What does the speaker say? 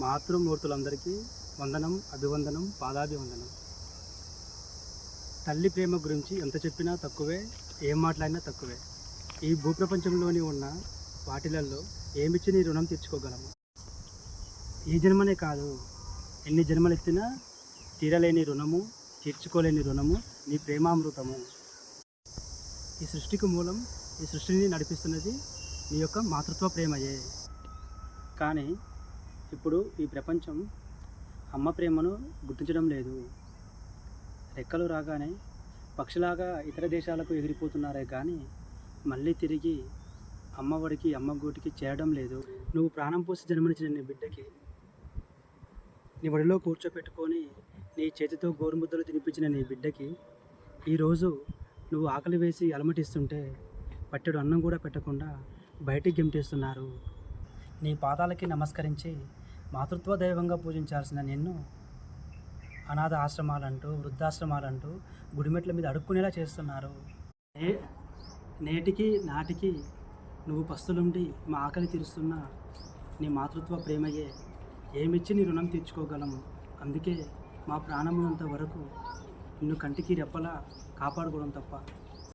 మాతృమూర్తులందరికీ వందనం అభివందనం పాదాభివందనం. తల్లి ప్రేమ గురించి ఎంత చెప్పినా తక్కువే ఏం మాట్లాడినా తక్కువే. ఈ భూప్రపంచంలోని ఉన్న వాటిలలో ఏమిచ్చి నీ రుణం తీర్చుకోగలము? ఈ జన్మనే కాదు ఎన్ని జన్మలు ఎత్తినా తీరలేని రుణము తీర్చుకోలేని రుణము నీ ప్రేమామృతము. ఈ సృష్టికి మూలం ఈ సృష్టిని నడిపిస్తున్నది నీ యొక్క మాతృత్వ ప్రేమయే. కానీ ఇప్పుడు ఈ ప్రపంచం అమ్మ ప్రేమను గుర్తించడం లేదు. రెక్కలు రాగానే పక్షిలాగా ఇతర దేశాలకు ఎగిరిపోతున్నారే కానీ మళ్ళీ తిరిగి అమ్మ ఒడికి అమ్మ గూటికి చేరడం లేదు. నువ్వు ప్రాణం పోసి జన్మనిచ్చిన నీ బిడ్డకి నీ ఒడిలో కూర్చోపెట్టుకొని నీ చేతితో గోరుముద్దలు తినిపించిన నీ బిడ్డకి ఈరోజు నువ్వు ఆకలి వేసి అలమటిస్తుంటే పట్టెడు అన్నం కూడా పెట్టకుండా బయటికి గెంటేస్తున్నారు నీ పాదాలకి నమస్కరించి మాతృత్వ దైవంగా పూజించాల్సిన నిన్ను అనాథ ఆశ్రమాలంటూ వృద్ధాశ్రమాలంటూ గుడిమెట్ల మీద అడుక్కునేలా చేస్తున్నారు. నే నేటికి నాటికి నువ్వు పస్తులుండి మా ఆకలి తీరుస్తున్న నీ మాతృత్వ ప్రేమయే. ఏమిచ్చి నీ రుణం తీర్చుకోగలము? అందుకే మా ప్రాణమునంత వరకు నిన్ను కంటికి రెప్పలా కాపాడుకోవడం తప్ప